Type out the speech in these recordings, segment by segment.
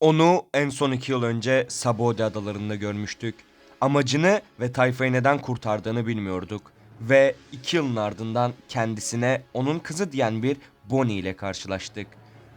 Onu en son iki yıl önce Sabode adalarında görmüştük. Amacını ve tayfayı neden kurtardığını bilmiyorduk. Ve iki yılın ardından kendisine onun kızı diyen bir Bonnie ile karşılaştık.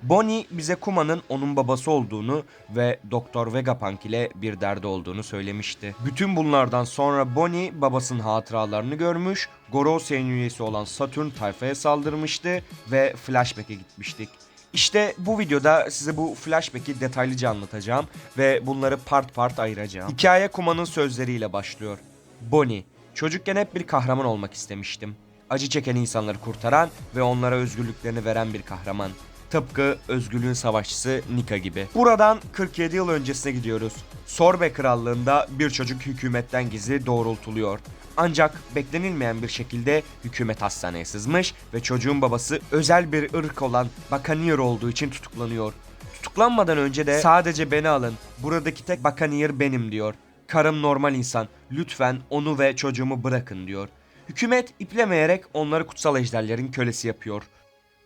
Bonnie bize Kuma'nın onun babası olduğunu ve Doktor Vegapunk ile bir derdi olduğunu söylemişti. Bütün bunlardan sonra Bonnie babasının hatıralarını görmüş, Gorose'nin üyesi olan Saturn tayfaya saldırmıştı ve flashback'e gitmiştik. İşte bu videoda size bu flashback'i detaylıca anlatacağım ve bunları part part ayıracağım. Hikaye Kuma'nın sözleriyle başlıyor. Bonnie, çocukken hep bir kahraman olmak istemiştim. Acı çeken insanları kurtaran ve onlara özgürlüklerini veren bir kahraman. Tıpkı özgürlüğün savaşçısı Nika gibi. Buradan 47 yıl öncesine gidiyoruz. Sorbe krallığında bir çocuk hükümetten gizli doğrultuluyor. Ancak beklenilmeyen bir şekilde hükümet hastaneye sızmış ve çocuğun babası özel bir ırk olan Bakanier olduğu için tutuklanıyor. Tutuklanmadan önce de sadece beni alın, buradaki tek Bakanier benim diyor. Karım normal insan, lütfen onu ve çocuğumu bırakın diyor. Hükümet iplemeyerek onları kutsal ejderlerin kölesi yapıyor.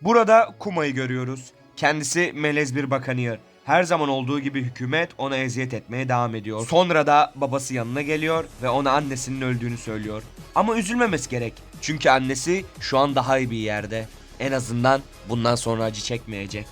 Burada Kuma'yı görüyoruz. Kendisi melez bir Bakanier. Her zaman olduğu gibi hükümet ona eziyet etmeye devam ediyor. Sonra da babası yanına geliyor ve ona annesinin öldüğünü söylüyor. Ama üzülmemesi gerek. Çünkü annesi şu an daha iyi bir yerde. En azından bundan sonra acı çekmeyecek.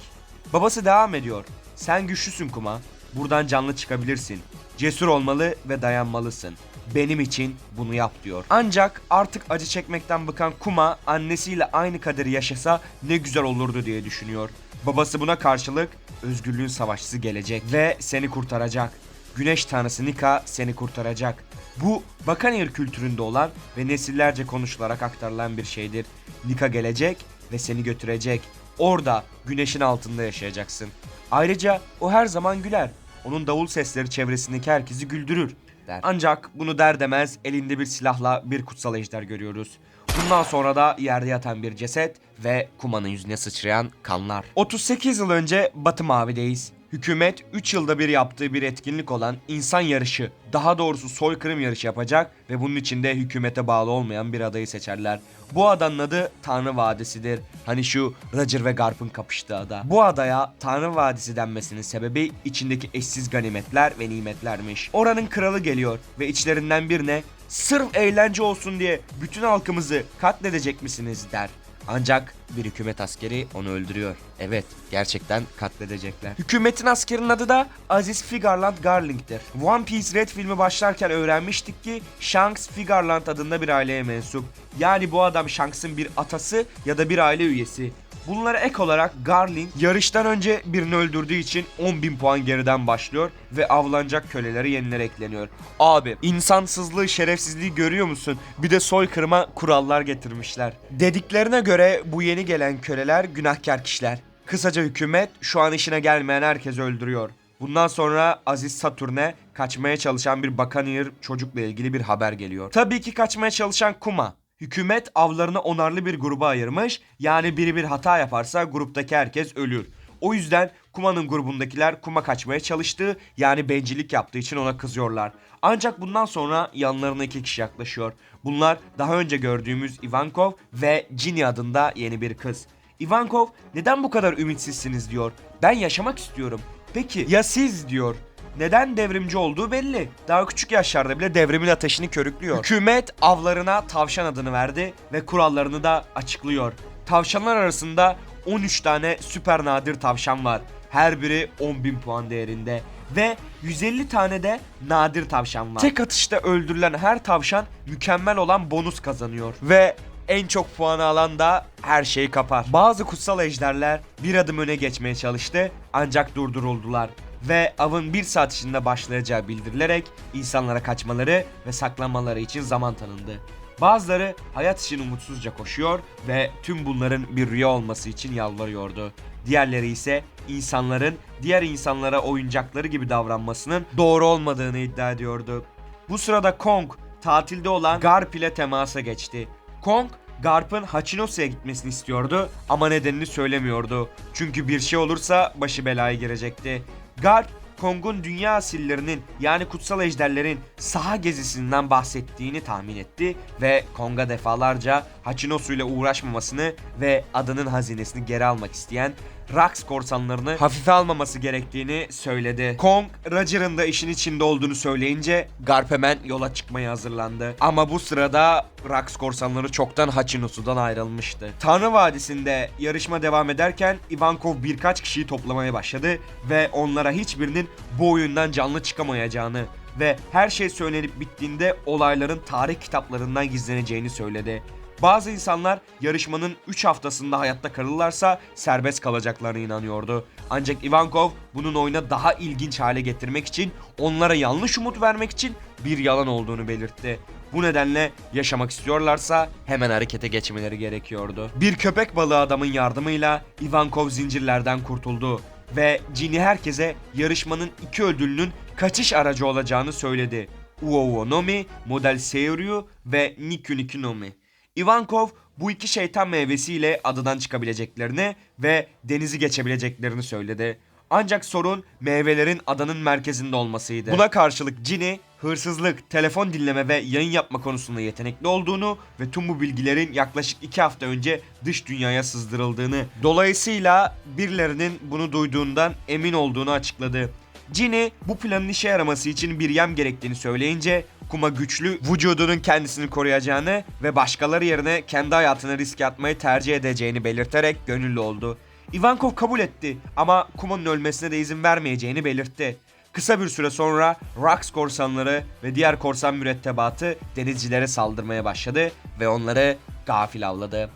Babası devam ediyor. Sen güçlüsün Kuma. Buradan canlı çıkabilirsin. Cesur olmalı ve dayanmalısın. Benim için bunu yap diyor. Ancak artık acı çekmekten bıkan Kuma annesiyle aynı kaderi yaşasa ne güzel olurdu diye düşünüyor. Babası buna karşılık özgürlüğün savaşçısı gelecek ve seni kurtaracak. Güneş tanrısı Nika seni kurtaracak. Bu Bakanir kültüründe olan ve nesillerce konuşularak aktarılan bir şeydir. Nika gelecek ve seni götürecek. Orada güneşin altında yaşayacaksın. Ayrıca o her zaman güler. Onun davul sesleri çevresindeki herkesi güldürür der. Ancak bunu der demez elinde bir silahla bir kutsal ejder görüyoruz. Bundan sonra da yerde yatan bir ceset ve Kuma'nın yüzüne sıçrayan kanlar. 38 yıl önce Batı Mavi'deyiz. Hükümet 3 yılda bir yaptığı bir etkinlik olan insan yarışı, daha doğrusu soykırım yarışı yapacak ve bunun için de hükümete bağlı olmayan bir adayı seçerler. Bu adanın adı Tanrı Vadisi'dir. Hani şu Roger ve Garp'ın kapıştığı ada. Bu adaya Tanrı Vadisi denmesinin sebebi içindeki eşsiz ganimetler ve nimetlermiş. Oranın kralı geliyor ve içlerinden birine sırf eğlence olsun diye bütün halkımızı katledecek misiniz der. Ancak bir hükümet askeri onu öldürüyor. Evet, gerçekten katledecekler. Hükümetin askerinin adı da Aziz Figarland Garling'dir. One Piece Red filmi başlarken öğrenmiştik ki Shanks Figarland adında bir aileye mensup. Yani bu adam Shanks'ın bir atası ya da bir aile üyesi. Bunlara ek olarak Garling yarıştan önce birini öldürdüğü için 10.000 puan geriden başlıyor ve avlanacak köleleri yenilere ekleniyor. Abi insansızlığı şerefsizliği görüyor musun? Bir de soykırıma kurallar getirmişler. Dediklerine göre bu yeni gelen köleler günahkar kişiler. Kısaca hükümet şu an işine gelmeyen herkesi öldürüyor. Bundan sonra Aziz Satürn'e kaçmaya çalışan bir Bakanir çocukla ilgili bir haber geliyor. Tabii ki kaçmaya çalışan Kuma. Hükümet avlarını onarlı bir gruba ayırmış. Yani biri bir hata yaparsa gruptaki herkes ölür. O yüzden Kuma'nın grubundakiler Kuma kaçmaya çalıştığı yani bencillik yaptığı için ona kızıyorlar. Ancak bundan sonra yanlarına iki kişi yaklaşıyor. Bunlar daha önce gördüğümüz Ivankov ve Ginny adında yeni bir kız. Ivankov neden bu kadar ümitsizsiniz diyor. Ben yaşamak istiyorum. Peki ya siz diyor. Neden devrimci olduğu belli. Daha küçük yaşlarda bile devrimin ateşini körüklüyor. Hükümet avlarına tavşan adını verdi ve kurallarını da açıklıyor. Tavşanlar arasında 13 tane süper nadir tavşan var. Her biri 10.000 puan değerinde. Ve 150 tane de nadir tavşan var. Tek atışta öldürülen her tavşan mükemmel olan bonus kazanıyor. Ve en çok puanı alan da her şeyi kapar. Bazı kutsal ejderler bir adım öne geçmeye çalıştı ancak durduruldular ve avın bir saat içinde başlayacağı bildirilerek insanlara kaçmaları ve saklanmaları için zaman tanındı. Bazıları hayat için umutsuzca koşuyor ve tüm bunların bir rüya olması için yalvarıyordu. Diğerleri ise insanların diğer insanlara oyuncakları gibi davranmasının doğru olmadığını iddia ediyordu. Bu sırada Kong tatilde olan Garp ile temasa geçti. Kong Garp'ın Hachinosa'ya gitmesini istiyordu ama nedenini söylemiyordu. Çünkü bir şey olursa başı belaya girecekti. Garp, Kong'un dünya asillerinin yani kutsal ejderlerin saha gezisinden bahsettiğini tahmin etti ve Kong'a defalarca Hachinosu ile uğraşmamasını ve adının hazinesini geri almak isteyen Rax korsanlarını hafife almaması gerektiğini söyledi. Kong, Roger'ın da işin içinde olduğunu söyleyince Garp hemen yola çıkmaya hazırlandı. Ama bu sırada Rax korsanları çoktan Hachinosu'dan ayrılmıştı. Tanrı Vadisi'nde yarışma devam ederken Ivankov birkaç kişiyi toplamaya başladı ve onlara hiçbirinin bu oyundan canlı çıkamayacağını ve her şey söylenip bittiğinde olayların tarih kitaplarından gizleneceğini söyledi. Bazı insanlar yarışmanın 3 haftasında hayatta kalırlarsa serbest kalacaklarına inanıyordu. Ancak Ivankov bunun oyuna daha ilginç hale getirmek için, onlara yanlış umut vermek için bir yalan olduğunu belirtti. Bu nedenle yaşamak istiyorlarsa hemen harekete geçmeleri gerekiyordu. Bir köpek balığı adamın yardımıyla Ivankov zincirlerden kurtuldu ve Ginny herkese yarışmanın iki ödülünün kaçış aracı olacağını söyledi. Uovo Nomi, Model Seiryu ve Nikyu Nikinomi. Ivankov bu iki şeytan meyvesiyle adadan çıkabileceklerini ve denizi geçebileceklerini söyledi. Ancak sorun meyvelerin adanın merkezinde olmasıydı. Buna karşılık Ginny hırsızlık, telefon dinleme ve yayın yapma konusunda yetenekli olduğunu ve tüm bu bilgilerin yaklaşık iki hafta önce dış dünyaya sızdırıldığını, dolayısıyla birilerinin bunu duyduğundan emin olduğunu açıkladı. Ginny bu planın işe yaraması için bir yem gerektiğini söyleyince Kuma güçlü vücudunun kendisini koruyacağını ve başkaları yerine kendi hayatını riske atmayı tercih edeceğini belirterek gönüllü oldu. Ivankov kabul etti ama Kuma'nın ölmesine de izin vermeyeceğini belirtti. Kısa bir süre sonra Rax korsanları ve diğer korsan mürettebatı denizcilere saldırmaya başladı ve onları gafil avladı.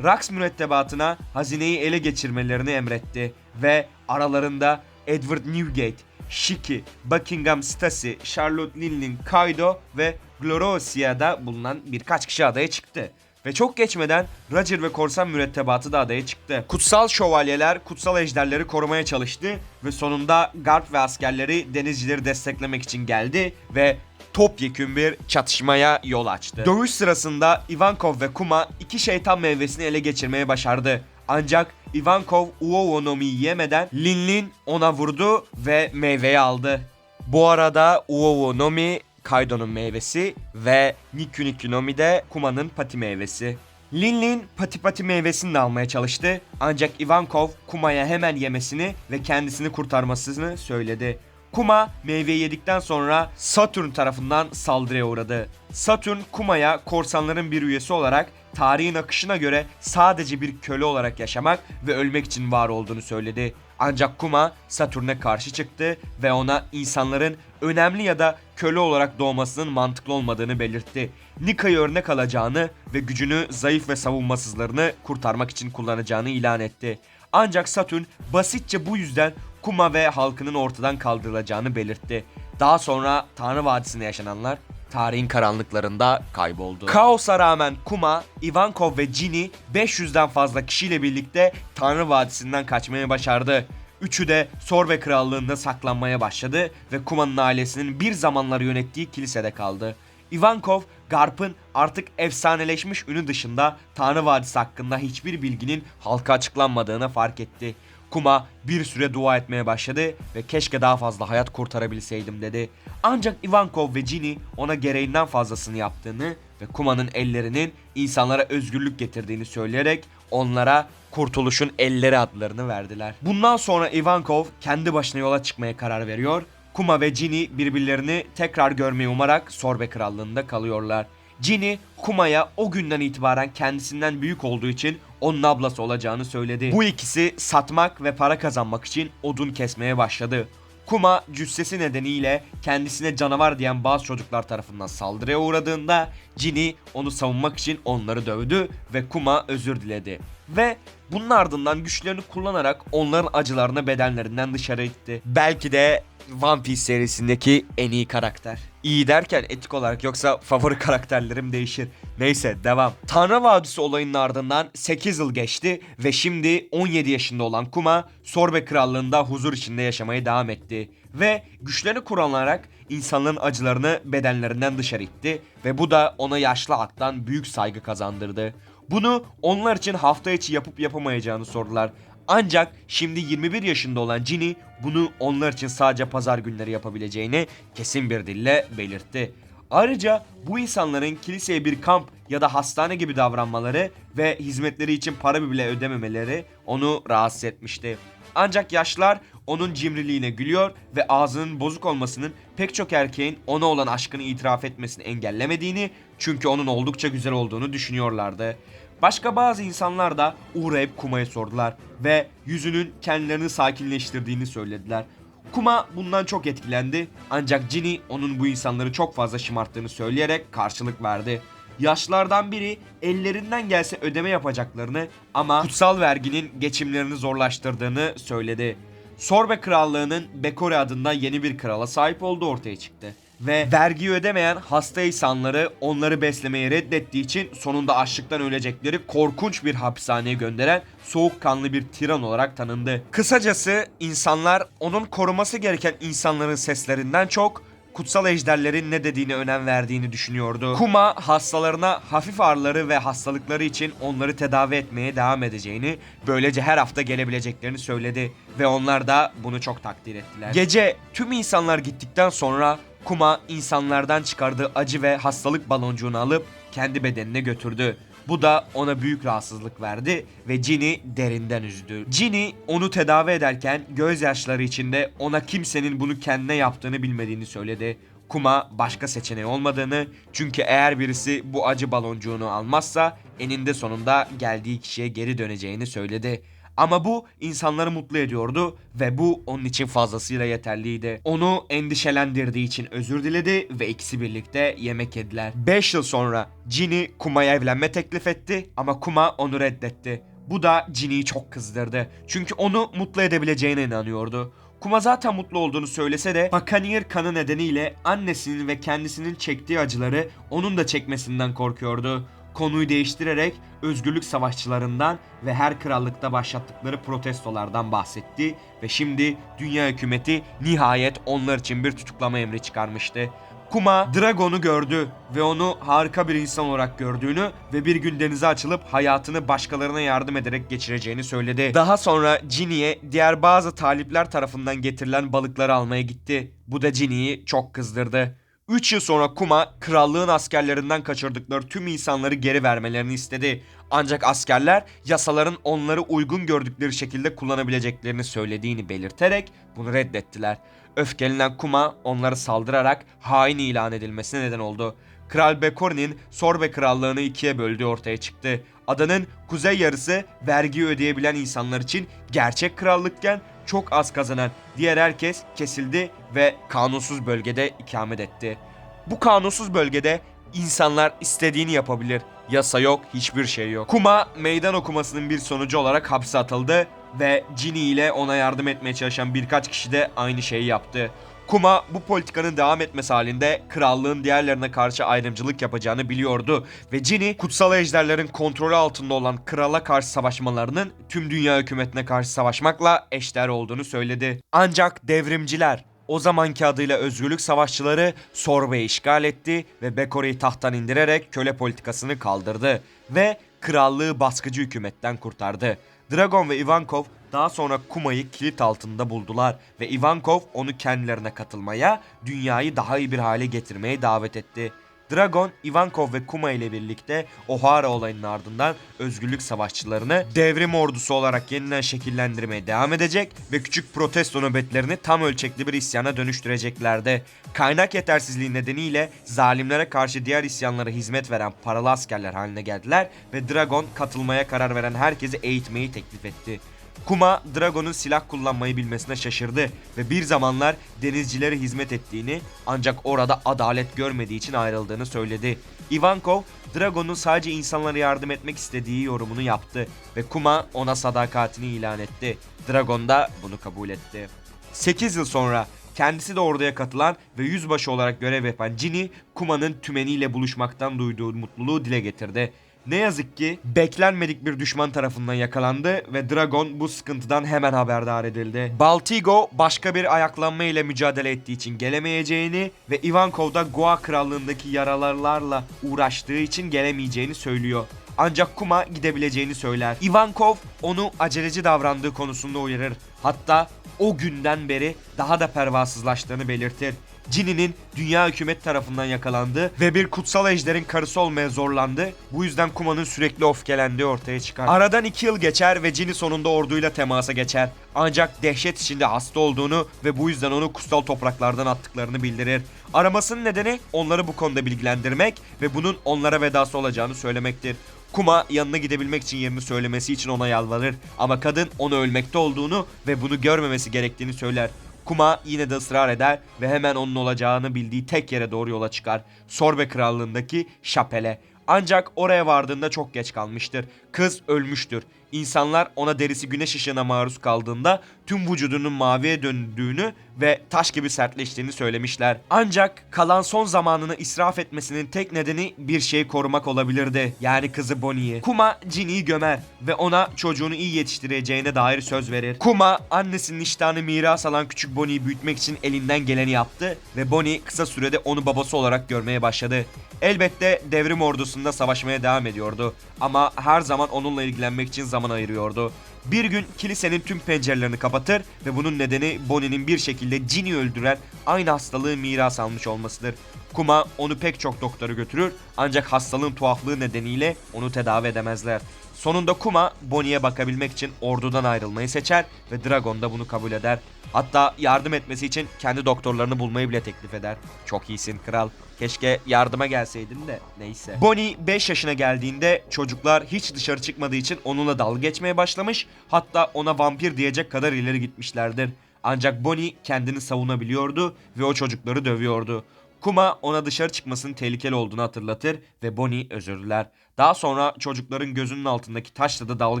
Rax mürettebatına hazineyi ele geçirmelerini emretti ve aralarında Edward Newgate, Shiki, Buckingham Stasi, Charlotte Linlin, Kaido ve Glorosia'da bulunan birkaç kişi adaya çıktı. Ve çok geçmeden Roger ve korsan mürettebatı da adaya çıktı. Kutsal şövalyeler kutsal ejderleri korumaya çalıştı ve sonunda Garp ve askerleri denizcileri desteklemek için geldi ve topyekün bir çatışmaya yol açtı. Dövüş sırasında Ivankov ve Kuma iki şeytan meyvesini ele geçirmeye başardı. Ancak Ivankov Uovo Nomi'yi yemeden Lin Lin ona vurdu ve meyveyi aldı. Bu arada Uovo Nomi Kaido'nun meyvesi ve Nikyu Nikyu Nomi de Kuma'nın pati meyvesi. Lin Lin pati pati meyvesini de almaya çalıştı ancak Ivankov Kuma'ya hemen yemesini ve kendisini kurtarmasını söyledi. Kuma meyveyi yedikten sonra Saturn tarafından saldırıya uğradı. Saturn Kuma'ya korsanların bir üyesi olarak tarihin akışına göre sadece bir köle olarak yaşamak ve ölmek için var olduğunu söyledi. Ancak Kuma Satürn'e karşı çıktı ve ona insanların önemli ya da köle olarak doğmasının mantıklı olmadığını belirtti. Nika'yı örnek alacağını ve gücünü zayıf ve savunmasızlarını kurtarmak için kullanacağını ilan etti. Ancak Satürn basitçe bu yüzden Kuma ve halkının ortadan kaldırılacağını belirtti. Daha sonra Tanrı Vadisi'nde yaşananlar tarihin karanlıklarında kayboldu. Kaos'a rağmen Kuma, Ivankov ve Ginny 500'den fazla kişiyle birlikte Tanrı Vadisi'nden kaçmaya başardı. Üçü de Sorbe Krallığı'nda saklanmaya başladı ve Kuma'nın ailesinin bir zamanlar yönettiği kilisede kaldı. Ivankov, Garp'ın artık efsaneleşmiş ünü dışında Tanrı Vadisi hakkında hiçbir bilginin halka açıklanmadığını fark etti. Kuma bir süre dua etmeye başladı ve keşke daha fazla hayat kurtarabilseydim dedi. Ancak Ivankov ve Ginny ona gereğinden fazlasını yaptığını ve Kuma'nın ellerinin insanlara özgürlük getirdiğini söyleyerek onlara Kurtuluşun Elleri adlarını verdiler. Bundan sonra Ivankov kendi başına yola çıkmaya karar veriyor. Kuma ve Ginny birbirlerini tekrar görmeyi umarak Sorbe Krallığı'nda kalıyorlar. Ginny, Kuma'ya o günden itibaren kendisinden büyük olduğu için onun ablası olacağını söyledi. Bu ikisi satmak ve para kazanmak için odun kesmeye başladı. Kuma cüssesi nedeniyle kendisine canavar diyen bazı çocuklar tarafından saldırıya uğradığında Ginny onu savunmak için onları dövdü ve Kuma özür diledi. Ve bunun ardından güçlerini kullanarak onların acılarını bedenlerinden dışarı itti. Belki de One Piece serisindeki en iyi karakter. İyi derken etik olarak yoksa favori karakterlerim değişir. Neyse devam. Tanrı Vadisi olayının ardından 8 yıl geçti ve şimdi 17 yaşında olan Kuma Sorbe Krallığı'nda huzur içinde yaşamaya devam etti. Ve güçlerini kullanarak insanların acılarını bedenlerinden dışarı itti ve bu da ona yaşlı halktan büyük saygı kazandırdı. Bunu onlar için hafta içi yapıp yapamayacağını sordular. Ancak şimdi 21 yaşında olan Ginny bunu onlar için sadece pazar günleri yapabileceğini kesin bir dille belirtti. Ayrıca bu insanların kiliseye bir kamp ya da hastane gibi davranmaları ve hizmetleri için para bile ödememeleri onu rahatsız etmişti. Ancak yaşlar onun cimriliğine gülüyor ve ağzının bozuk olmasının pek çok erkeğin ona olan aşkını itiraf etmesini engellemediğini çünkü onun oldukça güzel olduğunu düşünüyorlardı. Başka bazı insanlar da uğrayıp Kuma'ya sordular ve yüzünün kendilerini sakinleştirdiğini söylediler. Kuma bundan çok etkilendi ancak Ginny onun bu insanları çok fazla şımarttığını söyleyerek karşılık verdi. Yaşlardan biri ellerinden gelse ödeme yapacaklarını ama kutsal verginin geçimlerini zorlaştırdığını söyledi. Sorbe Krallığı'nın Bekore adında yeni bir krala sahip olduğu ortaya çıktı. Ve vergi ödemeyen hasta insanları onları beslemeyi reddettiği için sonunda açlıktan ölecekleri korkunç bir hapishaneye gönderen soğukkanlı bir tiran olarak tanındı. Kısacası insanlar onun koruması gereken insanların seslerinden çok kutsal ejderlerin ne dediğine önem verdiğini düşünüyordu. Kuma hastalarına hafif ağrıları ve hastalıkları için onları tedavi etmeye devam edeceğini, böylece her hafta gelebileceklerini söyledi ve onlar da bunu çok takdir ettiler. Gece tüm insanlar gittikten sonra Kuma insanlardan çıkardığı acı ve hastalık baloncuğunu alıp kendi bedenine götürdü. Bu da ona büyük rahatsızlık verdi ve Ginny derinden üzdü. Ginny onu tedavi ederken gözyaşları içinde ona kimsenin bunu kendine yaptığını bilmediğini söyledi. Kuma başka seçeneği olmadığını çünkü eğer birisi bu acı baloncuğunu almazsa eninde sonunda geldiği kişiye geri döneceğini söyledi. Ama bu insanları mutlu ediyordu ve bu onun için fazlasıyla yeterliydi. Onu endişelendirdiği için özür diledi ve ikisi birlikte yemek yediler. 5 yıl sonra Ginny Kuma'ya evlenme teklif etti ama Kuma onu reddetti. Bu da Ginny'yi çok kızdırdı. Çünkü onu mutlu edebileceğine inanıyordu. Kuma zaten mutlu olduğunu söylese de Buccaneer kanı nedeniyle annesinin ve kendisinin çektiği acıları onun da çekmesinden korkuyordu konuyu değiştirerek özgürlük savaşçılarından ve her krallıkta başlattıkları protestolardan bahsetti ve şimdi dünya hükümeti nihayet onlar için bir tutuklama emri çıkarmıştı. Kuma Dragon'u gördü ve onu harika bir insan olarak gördüğünü ve bir gün denize açılıp hayatını başkalarına yardım ederek geçireceğini söyledi. Daha sonra Ginny'e diğer bazı talipler tarafından getirilen balıkları almaya gitti. Bu da Ginny'yi çok kızdırdı. 3 yıl sonra Kuma krallığın askerlerinden kaçırdıkları tüm insanları geri vermelerini istedi. Ancak askerler yasaların onları uygun gördükleri şekilde kullanabileceklerini söylediğini belirterek bunu reddettiler. Öfkelenen Kuma onları saldırarak hain ilan edilmesine neden oldu. Kral Bekori'nin Sorbe krallığını ikiye böldüğü ortaya çıktı. Adanın kuzey yarısı vergi ödeyebilen insanlar için gerçek krallıkken çok az kazanan diğer herkes kesildi ve kanunsuz bölgede ikamet etti. Bu kanunsuz bölgede insanlar istediğini yapabilir. Yasa yok, hiçbir şey yok. Kuma meydan okumasının bir sonucu olarak hapse atıldı ve Ginny ile ona yardım etmeye çalışan birkaç kişi de aynı şeyi yaptı. Kuma bu politikanın devam etmesi halinde krallığın diğerlerine karşı ayrımcılık yapacağını biliyordu ve Ginny kutsal ejderlerin kontrolü altında olan krala karşı savaşmalarının tüm dünya hükümetine karşı savaşmakla eşdeğer olduğunu söyledi. Ancak devrimciler o zamanki adıyla özgürlük savaşçıları Sorbe'yi işgal etti ve Bekore'yi tahttan indirerek köle politikasını kaldırdı ve krallığı baskıcı hükümetten kurtardı. Dragon ve Ivankov daha sonra Kuma'yı kilit altında buldular ve Ivankov onu kendilerine katılmaya, dünyayı daha iyi bir hale getirmeye davet etti. Dragon, Ivankov ve Kuma ile birlikte O'Hara olayının ardından özgürlük savaşçılarını devrim ordusu olarak yeniden şekillendirmeye devam edecek ve küçük protesto nöbetlerini tam ölçekli bir isyana dönüştüreceklerdi. Kaynak yetersizliği nedeniyle zalimlere karşı diğer isyanlara hizmet veren paralı askerler haline geldiler ve Dragon katılmaya karar veren herkesi eğitmeyi teklif etti. Kuma Dragon'un silah kullanmayı bilmesine şaşırdı ve bir zamanlar denizcilere hizmet ettiğini ancak orada adalet görmediği için ayrıldığını söyledi. Ivankov, Dragon'un sadece insanlara yardım etmek istediği yorumunu yaptı ve Kuma ona sadakatini ilan etti. Dragon da bunu kabul etti. 8 yıl sonra kendisi de orduya katılan ve yüzbaşı olarak görev yapan Ginny, Kuma'nın tümeniyle buluşmaktan duyduğu mutluluğu dile getirdi. Ne yazık ki beklenmedik bir düşman tarafından yakalandı ve Dragon bu sıkıntıdan hemen haberdar edildi. Baltigo başka bir ayaklanma ile mücadele ettiği için gelemeyeceğini ve Ivankov da Goa krallığındaki yaralarlarla uğraştığı için gelemeyeceğini söylüyor. Ancak Kuma gidebileceğini söyler. Ivankov onu aceleci davrandığı konusunda uyarır. Hatta o günden beri daha da pervasızlaştığını belirtir. Ginny'nin dünya hükümet tarafından yakalandığı ve bir kutsal ejderin karısı olmaya zorlandı. Bu yüzden Kuma'nın sürekli öfkelendiği ortaya çıkar. Aradan iki yıl geçer ve Ginny sonunda orduyla temasa geçer. Ancak dehşet içinde hasta olduğunu ve bu yüzden onu kutsal topraklardan attıklarını bildirir. Aramasının nedeni onları bu konuda bilgilendirmek ve bunun onlara vedası olacağını söylemektir. Kuma yanına gidebilmek için yerini söylemesi için ona yalvarır ama kadın onu ölmekte olduğunu ve bunu görmemesi gerektiğini söyler. Kuma yine de ısrar eder ve hemen onun olacağını bildiği tek yere doğru yola çıkar. Sorbe krallığındaki Şapel'e. Ancak oraya vardığında çok geç kalmıştır. Kız ölmüştür. İnsanlar ona derisi güneş ışığına maruz kaldığında tüm vücudunun maviye döndüğünü ve taş gibi sertleştiğini söylemişler. Ancak kalan son zamanını israf etmesinin tek nedeni bir şey korumak olabilirdi. Yani kızı Bonnie'yi. Kuma Ginny'yi gömer ve ona çocuğunu iyi yetiştireceğine dair söz verir. Kuma annesinin iştahını miras alan küçük Bonnie'yi büyütmek için elinden geleni yaptı ve Bonnie kısa sürede onu babası olarak görmeye başladı. Elbette devrim ordusunda savaşmaya devam ediyordu ama her zaman onunla ilgilenmek için zaman ayırıyordu. Bir gün kilisenin tüm pencerelerini kapatır ve bunun nedeni Bonnie'nin bir şekilde Ginny öldüren aynı hastalığı miras almış olmasıdır. Kuma onu pek çok doktora götürür ancak hastalığın tuhaflığı nedeniyle onu tedavi edemezler. Sonunda Kuma Bonnie'ye bakabilmek için ordudan ayrılmayı seçer ve Dragon da bunu kabul eder. Hatta yardım etmesi için kendi doktorlarını bulmayı bile teklif eder. Çok iyisin kral. Keşke yardıma gelseydin de neyse. Bonnie 5 yaşına geldiğinde çocuklar hiç dışarı çıkmadığı için onunla dalga geçmeye başlamış. Hatta ona vampir diyecek kadar ileri gitmişlerdir. Ancak Bonnie kendini savunabiliyordu ve o çocukları dövüyordu. Kuma ona dışarı çıkmasının tehlikeli olduğunu hatırlatır ve Bonnie özür diler. Daha sonra çocukların gözünün altındaki taşla da dalga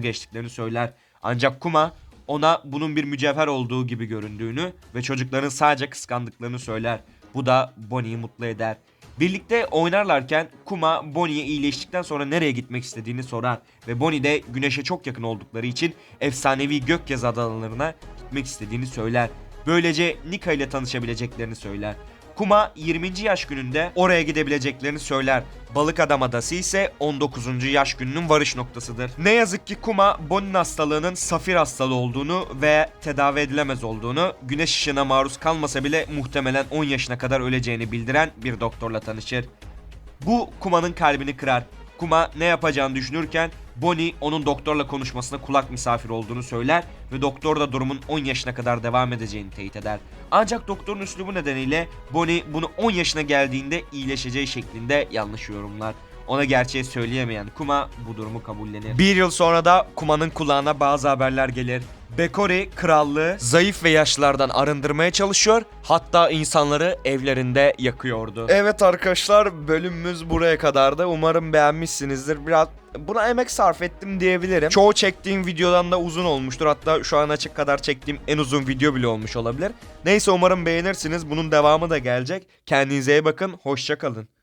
geçtiklerini söyler. Ancak Kuma ona bunun bir mücevher olduğu gibi göründüğünü ve çocukların sadece kıskandıklarını söyler. Bu da Bonnie'yi mutlu eder. Birlikte oynarlarken Kuma Bonnie'ye iyileştikten sonra nereye gitmek istediğini sorar ve Bonnie de güneşe çok yakın oldukları için efsanevi gökyazı adalarına gitmek istediğini söyler. Böylece Nika ile tanışabileceklerini söyler. Kuma 20. yaş gününde oraya gidebileceklerini söyler. Balık Adam Adası ise 19. yaş gününün varış noktasıdır. Ne yazık ki Kuma Bonnie'nin hastalığının safir hastalığı olduğunu ve tedavi edilemez olduğunu, güneş ışığına maruz kalmasa bile muhtemelen 10 yaşına kadar öleceğini bildiren bir doktorla tanışır. Bu Kuma'nın kalbini kırar. Kuma ne yapacağını düşünürken Bonnie onun doktorla konuşmasına kulak misafir olduğunu söyler ve doktor da durumun 10 yaşına kadar devam edeceğini teyit eder. Ancak doktorun üslubu nedeniyle Bonnie bunu 10 yaşına geldiğinde iyileşeceği şeklinde yanlış yorumlar. Ona gerçeği söyleyemeyen Kuma bu durumu kabullenir. Bir yıl sonra da Kuma'nın kulağına bazı haberler gelir. Bekori krallığı zayıf ve yaşlılardan arındırmaya çalışıyor. Hatta insanları evlerinde yakıyordu. Evet arkadaşlar bölümümüz buraya kadardı. Umarım beğenmişsinizdir. Biraz buna emek sarf ettim diyebilirim. Çoğu çektiğim videodan da uzun olmuştur. Hatta şu an açık kadar çektiğim en uzun video bile olmuş olabilir. Neyse umarım beğenirsiniz. Bunun devamı da gelecek. Kendinize iyi bakın. Hoşçakalın.